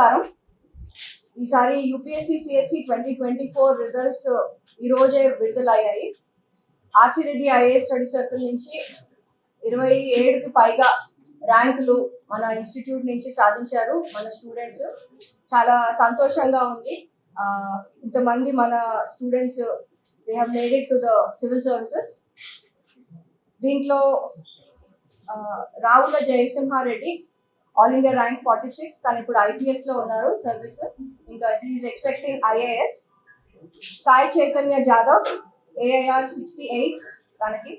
నమస్కారం. ఈసారి UPSC CSC twenty twenty four results ఈ రోజే విడుదలయ్యాయి. RC Reddy IAS study circle నుంచి ఇరవై ఏడుకి పైగా ర్యాంకులు మన ఇన్స్టిట్యూట్ నుంచి సాధించారు మన స్టూడెంట్స్. చాలా సంతోషంగా ఉంది. ఇంతమంది మన students they have made it to the civil services దీంట్లో Ravula Jayasimha Reddy all India rank forty six తను ఇప్పుడు ఐటీఎస్లో ఉన్నారు సర్వీస్ ఇంకా he's expecting IAS Sai Chaitanya Jadhav AIR sixty eight తనకి.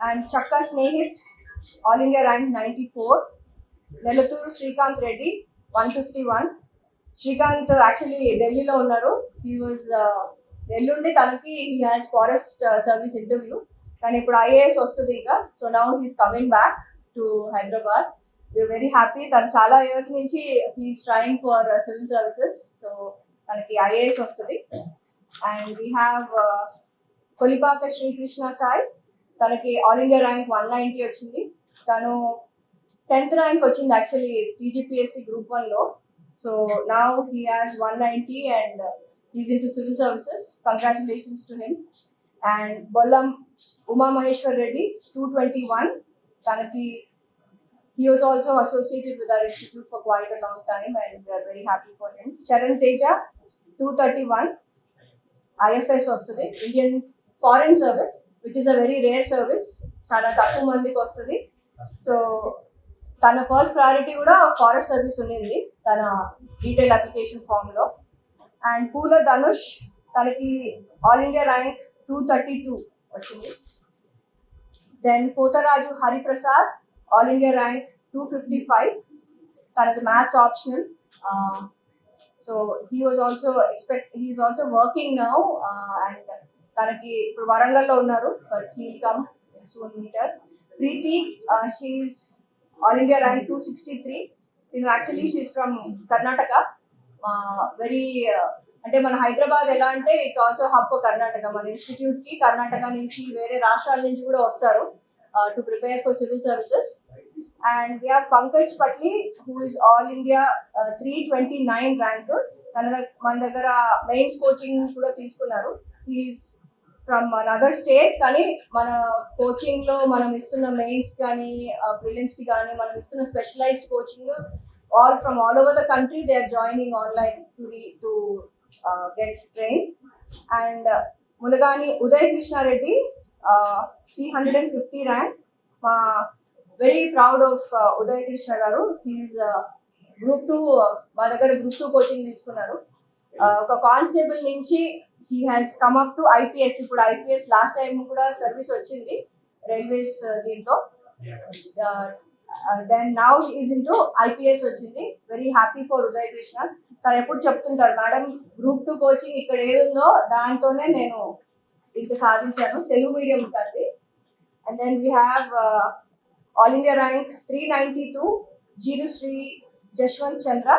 And Chakka Snehith all India rank ninety four Nelaturu Srikanth Reddy one fifty one Srikanth actually ఢిల్లీలో ఉన్నారు. He was ఎల్లుండి uh, తనకి he has forest service interview కానీ ఇప్పుడు IAS వస్తుంది ఇంకా. So now he's coming back to Hyderabad we are very happy తను చాలా ఇయర్స్ నుంచి he's trying for civil services so తనకి ఐఏఎస్ వస్తుంది. And we have Kolipaka Srikrishna Sai తనకి all India rank one ninety వచ్చింది. తను టెన్త్ ర్యాంక్ వచ్చింది actually TGPSC group వన్లో సో నా he has one ninety and is into civil services congratulations to him and Bollam Uma Maheshwar Reddy two twenty one తనకి he was also associated with our institute for quite a long time and we are very happy for him. Charan Teja, 231, IFS వస్తుంది. Indian foreign service which is a very rare service చాలా తక్కువ మందికి వస్తుంది. So తన first priority కూడా forest service ఉండింది తన detail application ఫామ్లో. అండ్ పూల ధనుష్ తనకి all India rank two thirty two వచ్చింది. Then Potharaju Hariprasad all India rank two fifty five తనది maths optional so he was also expect he's also working now and తనకి ఇప్పుడు వరంగల్లో ఉన్నారు but he come soon metres Preethi she's all India rank two sixty three తిను actually she's from Karnataka very అంటే మన హైదరాబాద్ ఎలా అంటే it's also hub for Karnataka మన ఇన్స్టిట్యూట్కి కర్ణాటక నుంచి వేరే రాష్ట్రాల నుంచి కూడా వస్తారు. To prepare for civil services and we have Pankaj Patli who is all India three twenty nine rank తన దగ్- మన దగ్గర మెయిన్స్ కోచింగ్ కూడా తీసుకున్నారు. హీఈస్ ఫ్రమ్ మన అదర్ స్టేట్ కానీ మన కోచింగ్లో మనం ఇస్తున్న మెయిన్స్ కానీ బ్రిలియన్స్కి కానీ మనం ఇస్తున్న specialised coaching all from all over the country they are joining online to to get train and Mulagani Uday Krishna Reddy three hundred and fifty rank. మా very proud of Uday Krishna గారు. He's group two మా దగ్గర group two coaching తీసుకున్నారు. ఒక constable నుంచి he has come up to IPS ఇప్పుడు IPS last time కూడా service వచ్చింది రైల్వేస్ దీంట్లో. Then now is into IPS వచ్చింది. Very happy for Uday Krishna. తను ఎప్పుడు చెప్తుంటారు మేడం గ్రూప్ టూ కోచింగ్ ఇక్కడ ఏది ఉందో దాంతోనే నేను ఇంత సాధించాను. తెలుగు మీడియం ఉంటుంది and then we have all India rank three ninety two జీరు Sri Jaswanth Chandra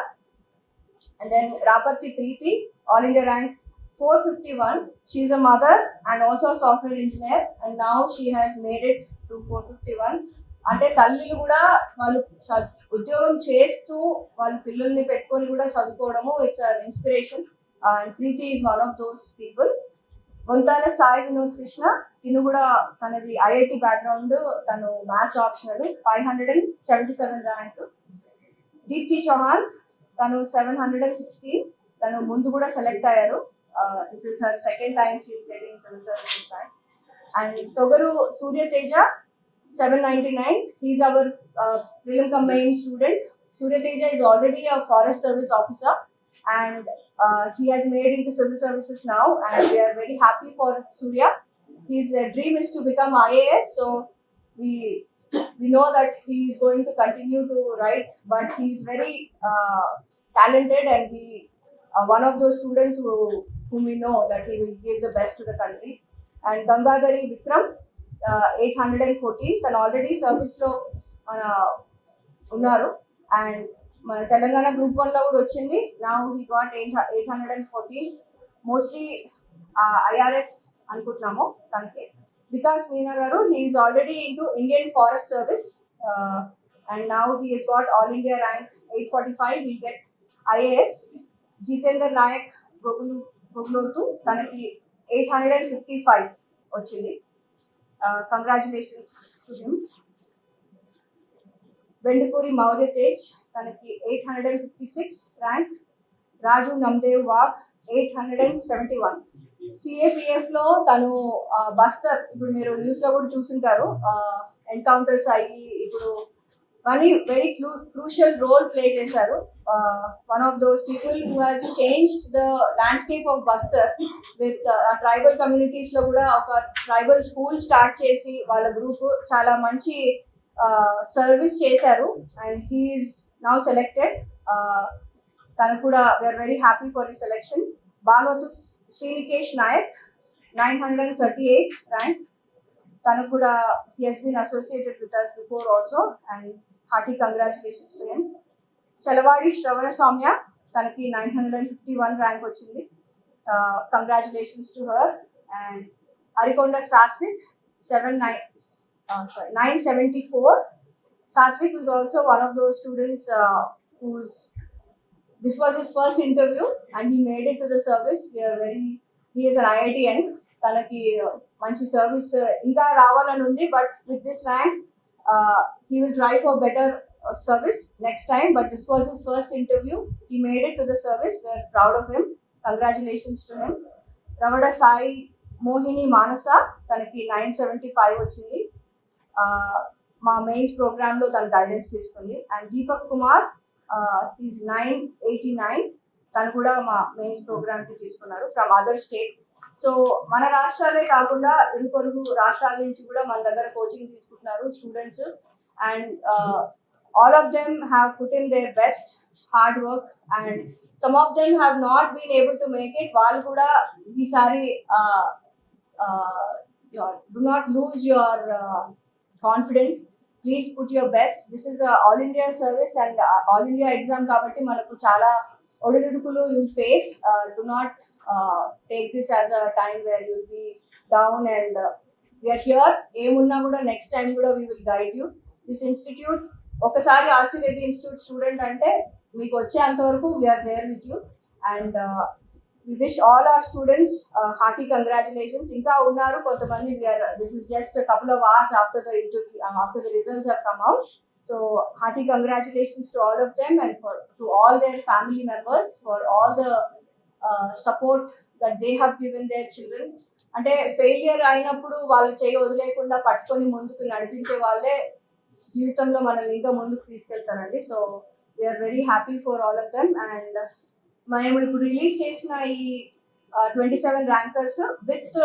and then Raparthi Preethi all India rank four fifty one 451. A mother and also software engineer and now she now she has made it to 451. అంటే తల్లిలు కూడా వాళ్ళు ఉద్యోగం చేస్తూ వాళ్ళ పిల్లల్ని పెట్టుకొని కూడా చదువుకోవడము it's inspiration and Preethi is one of those people Vantala Sai Vinod Krishna తిను కూడా తనది ఐఐటి బ్యాక్గ్రౌండ్ తను maths optional five hundred and seventy seven rank Deepthi Chauhan తను సెవెన్ హండ్రెడ్ అండ్ సిక్స్టీన్ తను ముందు కూడా సెలెక్ట్ అయ్యారు. This is her second time she getting seven services and Togaru Surya Teja seven ninety nine he's our prelim combine student Surya Teja is already a forest service and uh, he has made into civil services now and we are very happy for Surya. His uh, dream is to become IAS so we we know that he is going to continue to write, but he is very uh, talented and he uh, one of those students who whom we know that he will give the best to the country. And Gangadhari Vikram, uh, 814, తను already సర్వీస్లో మన ఉన్నారు and మన Telangana group వన్లో కూడా వచ్చింది. నా he got eight eight hundred and fourteen mostly IRS అనుకుంటున్నాము తనకి. వికాస్ మీనా గారు he's already in Indian forest service and now he has got all India rank eight forty five he get IAS Jitender Nayak Gogulu Gogulothu తనకి eight hundred and fifty five వచ్చింది congratulations to him Vendipuri Maurya Tej తనకి eight hundred and fifty six rank Raju Namdev Wagh eight hundred and seventy one. సిఏపిఎఫ్లో తను బస్తర్ ఇప్పుడు మీరు న్యూస్లో కూడా చూసుంటారు encounters అయ్యి ఇప్పుడు money very clue crucial role play చేశారు. One of those people who has changed the landscape of Bastar with tribal కమ్యూనిటీస్లో కూడా ఒక ట్రైబల్ స్కూల్ స్టార్ట్ చేసి వాళ్ళ గ్రూప్ చాలా మంచి సర్వీస్ చేశారు. అండ్ హీఈస్ నౌ సెలెక్టెడ్ తను కూడా we are very happy for ఈ selection Banothu Srinikesh Nayak nine hundred and thirty eight rank తను కూడా he has been associated with us before also and hearty congratulations to him Chalavadi Sravana Soumya తనకి nine hundred and fifty one rank వచ్చింది congratulations to her and Arikonda Sathvik seven nine sorry nine seventy four also one of those students uh, who's this was his first interview and he made it to the service. We are very he is an IITN తనకి uh, మంచి service uh, ఇంకా రావాలని ఉంది but with this rank he will try for better service next time but this was his first interview he made it to the service we are proud of him congratulations to him Ravada Sai Mohini Manasa తనకి nine seventy five వచ్చింది. మా mains ప్రోగ్రామ్లో తన guidance తీసుకుంది and Deepak Kumar is nine eighty nine తను కూడా మా mains ప్రోగ్రామ్కి తీసుకున్నారు ఫ్రమ్ అదర్ స్టేట్ సో మన రాష్ట్రాలే కాకుండా ఇరుపొరుగు రాష్ట్రాల నుంచి కూడా మన దగ్గర కోచింగ్ తీసుకుంటున్నారు students and all of them have put in their best hard work and some of them have not been able to make it వాళ్ళు కూడా ఈసారి do not lose your confidence please put your best this is all India service and all India exam కాబట్టి మనకు చాలా ఒడిదుడుకులు you'll face do not take this as a time where you'll be down and we are here ఏమున్నా కూడా next time కూడా we will guide you this institute ఒకసారి RC Reddy institute student అంటే మీకు వచ్చేంత వరకు we are there with you and we wish all our students hearty congratulations ఇంకా ఉన్నారు కొంతమంది. This is just couple of hours after the interview after the results of come out so hearty congratulations to all of them and for to all their family members for all the support that they have given their children అంటే failure అయినప్పుడు వాళ్ళు చేయి వదిలేకుండా పట్టుకొని ముందుకు నడిపించే వాళ్ళే జీవితంలో మనల్ని ఇంకా ముందుకు తీసుకెళ్తారండి. So we are very happy for all of them and మేము ఇప్పుడు రిలీజ్ చేసిన ఈ twenty seven rankers with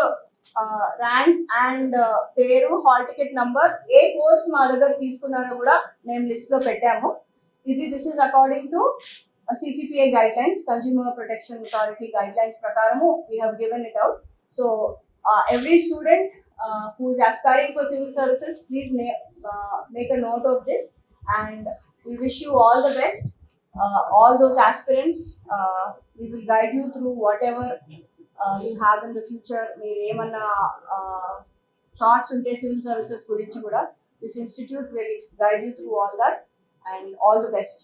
rank and పేరు హాల్ టికెట్ నంబర్ ఏ కోర్స్ మా దగ్గర తీసుకున్నారో కూడా మేము లిస్ట్లో పెట్టాము. ఇది this is according to CCPI guidelines consumer protection authority guidelines ప్రకారము we have given it out so every student who is aspiring for civil services please make a note of this and we wish you all the best all those aspirants uh, we will guide you through whatever uh, you have in the future. మీరు ఏమన్నా thoughts ఉంటే civil services గురించి కూడా this institute will guide you through all that and all the best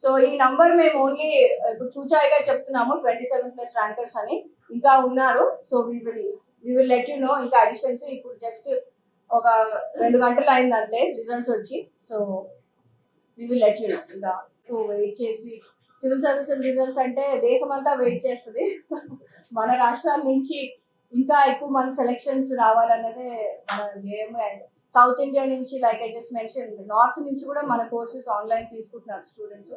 so ఈ number మేము only ఇప్పుడు చూచాయిగా చెప్తున్నాము ట్వంటీ సెవెన్ ప్లస్ ర్యాంకర్స్ అని. ఇంకా ఉన్నారు. So we will we will let you know ఇంకా అడిషన్స్ ఇప్పుడు జస్ట్ ఒక రెండు గంటలు అయింది అంతే రిజల్ట్స్ వచ్చి. So we will let you know ఇంకా వెయిట్ చేసి సివిల్ సర్వీసెస్ రిజల్ట్స్ అంటే దేశం అంతా వెయిట్ చేస్తుంది. మన రాష్ట్రాల నుంచి ఇంకా ఎక్కువ మన సెలెక్షన్స్ రావాలన్నదే మన గేమ్ అండ్ సౌత్ ఇండియా నుంచి like I just mention north నుంచి కూడా మన కోర్సెస్ ఆన్లైన్ తీసుకుంటున్నారు స్టూడెంట్స్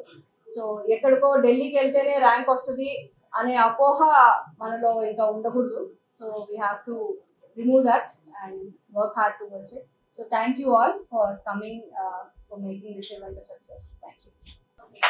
సో ఎక్కడికో ఢిల్లీకి వెళ్తేనే ర్యాంక్ వస్తుంది అనే అపోహ మనలో ఇంకా ఉండకూడదు. So we have to remove that and work hard towards it. So thank you all for coming uh, for making this event a success. Thank you. Okay.